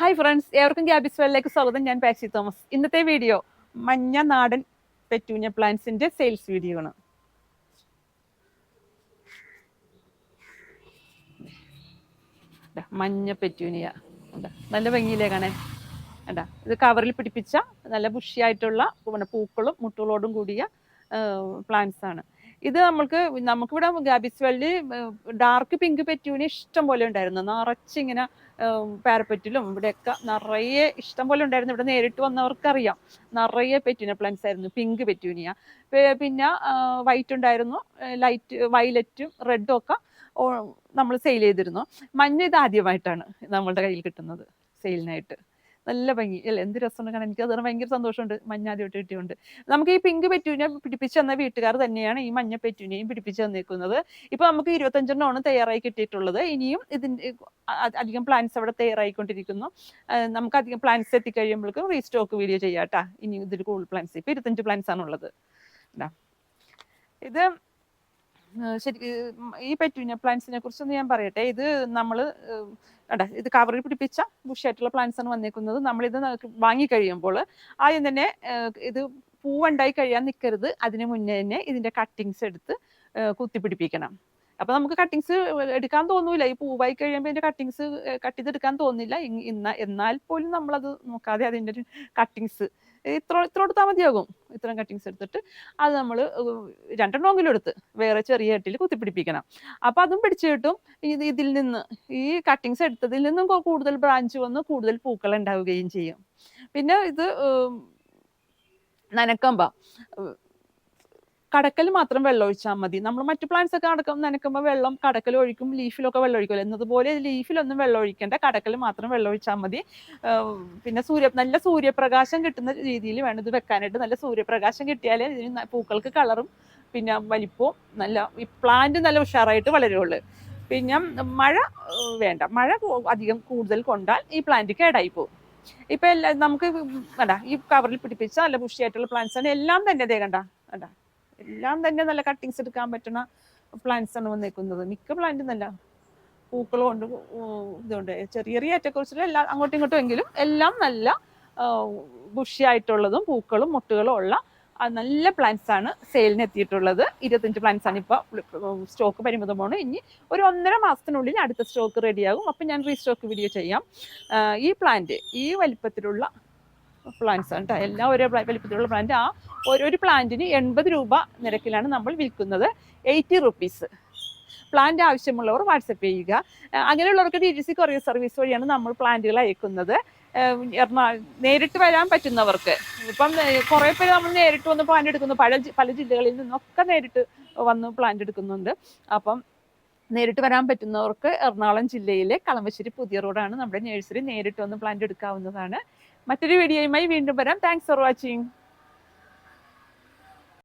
Hi friends ഏവർക്കും ഗ്യാബിസ് വെള്ളിലേക്ക് സ്വാഗതം. ഞാൻ പാച്ചി തോമസ്. ഇന്നത്തെ വീഡിയോ മഞ്ഞ നാടൻ പെറ്റൂഞ്ഞ പ്ലാന്റ്സിന്റെ സെയിൽസ് വീഡിയോ ആണ്. മഞ്ഞ പെറ്റൂനിയ. നല്ല ഭംഗിയിലേ കാണേ ഇത് കവറിൽ പിടിപ്പിച്ച നല്ല ബുഷിയായിട്ടുള്ള പൂക്കളും മുട്ടുകളോടും കൂടിയ പ്ലാന്റ്സ് ആണ്. ഇത് നമ്മൾക്ക് നമുക്കിവിടെ ഗാബിസ് വെള്ളി ഡാർക്ക് പിങ്ക് പെറ്റൂന് ഇഷ്ടം പോലെ ഉണ്ടായിരുന്നു. നിറച്ചിങ്ങനെ പാരപ്പറ്റിലും ഇവിടെയൊക്കെ നിറയെ ഇഷ്ടം പോലെ ഉണ്ടായിരുന്നു. ഇവിടെ നേരിട്ട് വന്നവർക്കറിയാം. നിറയെ പെറ്റൂന പ്ലാന്റ്സ് ആയിരുന്നു. പിങ്ക് പെറ്റൂനിയ. പിന്നെ വൈറ്റ് ഉണ്ടായിരുന്നു. ലൈറ്റ് വയലറ്റും റെഡും ഒക്കെ നമ്മൾ സെയിൽ ചെയ്തിരുന്നു. മഞ്ഞ ഇത് ആദ്യമായിട്ടാണ് നമ്മളുടെ കയ്യിൽ കിട്ടുന്നത് സെയിലിനായിട്ട്. നല്ല ഭംഗി. അല്ലേ എന്ത് രസമുണ്ട് കാരണം എനിക്ക് അതിന് ഭയങ്കര സന്തോഷമുണ്ട്. മഞ്ഞ ആദ്യമായിട്ട് കിട്ടിയുണ്ട്. നമുക്ക് ഈ പിങ്ക് പെറ്റൂനെ പിടിപ്പിച്ച് തന്ന വീട്ടുകാർ തന്നെയാണ് ഈ മഞ്ഞ പെറ്റൂനെയും പിടിപ്പിച്ച് തന്നേക്കുന്നത്. ഇപ്പൊ നമുക്ക് ഇരുപത്തഞ്ചെണ്ണമാണ് തയ്യാറായി കിട്ടിയിട്ടുള്ളത്. ഇനിയും ഇതിന്റെ അധികം പ്ലാൻസ് അവിടെ തയ്യാറായിക്കൊണ്ടിരിക്കുന്നു. നമുക്ക് അധികം പ്ലാൻസ് എത്തിക്കഴിയുമ്പോഴേക്കും റീസ്റ്റോക്ക് വീഡിയോ ചെയ്യാട്ടാ ഇനി ഇതിൽ കൂടുതൽ പ്ലാൻസ് ഇപ്പൊ ഇരുപത്തഞ്ച് പ്ലാൻസ് ആണുള്ളത്. ഇതാ. ശരി ഈ പെറ്റൂനിയ പ്ലാന്റ്സിനെ കുറിച്ചൊന്ന് ഞാൻ പറയട്ടെ. ഇത് നമ്മൾ അടാ ഇത് കവറിൽ പിടിപ്പിച്ച ബുഷായിട്ടുള്ള പ്ലാന്റ്സ് ആണ് വന്നേക്കുന്നത്. നമ്മളിത് വാങ്ങിക്കഴിയുമ്പോൾ ആദ്യം തന്നെ ഇത് പൂവുണ്ടായി കഴിയാൻ നിൽക്കരുത് അതിന് മുന്നേ തന്നെ ഇതിന്റെ കട്ടിങ്സ് എടുത്ത് കുത്തിപ്പിടിപ്പിക്കണം. അപ്പൊ നമുക്ക് കട്ടിങ്സ് എടുക്കാൻ തോന്നൂല. ഈ പൂവായി കഴിയുമ്പോൾ ഇതിന്റെ കട്ടിങ്സ് കട്ട് ചെയ്തെടുക്കാൻ തോന്നില്ല. എന്നാൽ പോലും നമ്മളത് നോക്കാതെ അതിന്റെ കട്ടിങ്സ് ഇത്ര ഇത്ര കൊടുത്താൽ മതിയാകും. ഇത്രയും കട്ടിങ്സ് എടുത്തിട്ട് അത് നമ്മൾ രണ്ടെണ്ണമെങ്കിലും എടുത്ത് വേറെ ചെറിയ കെട്ടിൽ കുത്തിപ്പിടിപ്പിക്കണം. അപ്പോൾ അതും പിടിച്ചു കിട്ടും. ഇത് ഇതിൽ നിന്ന് ഈ കട്ടിങ്സ് എടുത്തതിൽ നിന്നും കൂടുതൽ ബ്രാഞ്ച് വന്ന് കൂടുതൽ പൂക്കൾ ഉണ്ടാവുകയും ചെയ്യും. പിന്നെ ഇത് നനക്കമ്പ കടക്കൽ മാത്രം വെള്ളം ഒഴിച്ചാൽ മതി. നമ്മൾ മറ്റു പ്ലാന്റ്സ് ഒക്കെ അടക്കം നനക്കുമ്പോൾ വെള്ളം കടക്കൽ ഒഴിക്കും ലീഫിലൊക്കെ വെള്ളം ഒഴിക്കുമല്ലോ എന്നതുപോലെ ലീഫിലൊന്നും വെള്ളം ഒഴിക്കേണ്ട. കടക്കൽ മാത്രം വെള്ളം ഒഴിച്ചാൽ മതി. പിന്നെ സൂര്യ നല്ല സൂര്യപ്രകാശം കിട്ടുന്ന രീതിയിൽ വേണം ഇത് വെക്കാനായിട്ട്. നല്ല സൂര്യപ്രകാശം കിട്ടിയാലേ ഇതിന് പൂക്കൾക്ക് കളറും പിന്നെ വലിപ്പവും നല്ല ഈ പ്ലാന്റ് നല്ല ഉഷാറായിട്ട് വളരുള്ളൂ. പിന്നെ മഴ വേണ്ട. മഴ അധികം കൂടുതൽ കൊണ്ടാൽ ഈ പ്ലാന്റ് കേടായി പോകും ഇപ്പൊ എല്ലാ നമുക്ക് വേണ്ട ഈ കവറിൽ പിടിപ്പിച്ച നല്ല ബുഷിയായിട്ടുള്ള പ്ലാന്റ്സ് ആണ്. എല്ലാം തന്നെ ദേ കണ്ട കണ്ട. എല്ലാം തന്നെ നല്ല കട്ടിങ്സ് എടുക്കാൻ പറ്റുന്ന പ്ലാന്റ്സ് ആണ് വന്നേക്കുന്നത്. മിക്ക പ്ലാന്റും നല്ല പൂക്കളും ഉണ്ട് ഇതുണ്ട്. ചെറിയ ചെറിയ ഏറ്റക്കുറിച്ചിട്ട് എല്ലാം അങ്ങോട്ടും ഇങ്ങോട്ടും എങ്കിലും എല്ലാം നല്ല ബുഷിയായിട്ടുള്ളതും പൂക്കളും മുട്ടുകളും ഉള്ള നല്ല പ്ലാന്റ്സ് ആണ് സെയിലിന് എത്തിയിട്ടുള്ളത്. ഇരുപത്തഞ്ച് പ്ലാന്റ്സ് ആണ് ഇപ്പോൾ സ്റ്റോക്ക് പരിമിതമാണ് ഇനി ഒരു ഒന്നര മാസത്തിനുള്ളിൽ അടുത്ത സ്റ്റോക്ക് റെഡിയാകും അപ്പം ഞാൻ റീസ്റ്റോക്ക് വീഡിയോ ചെയ്യാം. ഈ പ്ലാന്റ് ഈ വലിപ്പത്തിലുള്ള പ്ലാന്റ്സ് ആണ് കേട്ടോ എല്ലാം ഒരേ വലിപ്പത്തിലുള്ള പ്ലാന്റ് ആ ഒരു പ്ലാന്റിന് എൺപത് രൂപ നിരക്കിലാണ് നമ്മൾ വിൽക്കുന്നത്. എയ്റ്റി റുപ്പീസ് പ്ലാന്റ് ആവശ്യമുള്ളവർ വാട്സപ്പ് ചെയ്യുക. അങ്ങനെയുള്ളവർക്ക് D T C courier service വഴിയാണ് നമ്മൾ പ്ലാന്റുകൾ അയക്കുന്നത്. നേരിട്ട് വരാൻ പറ്റുന്നവർക്ക്. ഇപ്പം കുറേ പേര് നമ്മൾ നേരിട്ട് വന്ന് പ്ലാന്റ് എടുക്കുന്നു. പല പല ജില്ലകളിൽ നിന്നൊക്കെ നേരിട്ട് വന്ന് പ്ലാന്റ് എടുക്കുന്നുണ്ട്. അപ്പം നേരിട്ട് വരാൻ പറ്റുന്നവർക്ക് എറണാകുളം ജില്ലയിലെ കളമശ്ശേരി പുതിയ റോഡാണ്. നമ്മുടെ നഴ്സറി നേരിട്ട് വന്ന് പ്ലാന്റ് എടുക്കാവുന്നതാണ്. മറ്റൊരു വീഡിയോയുമായി വീണ്ടും വരാം. Thanks for watching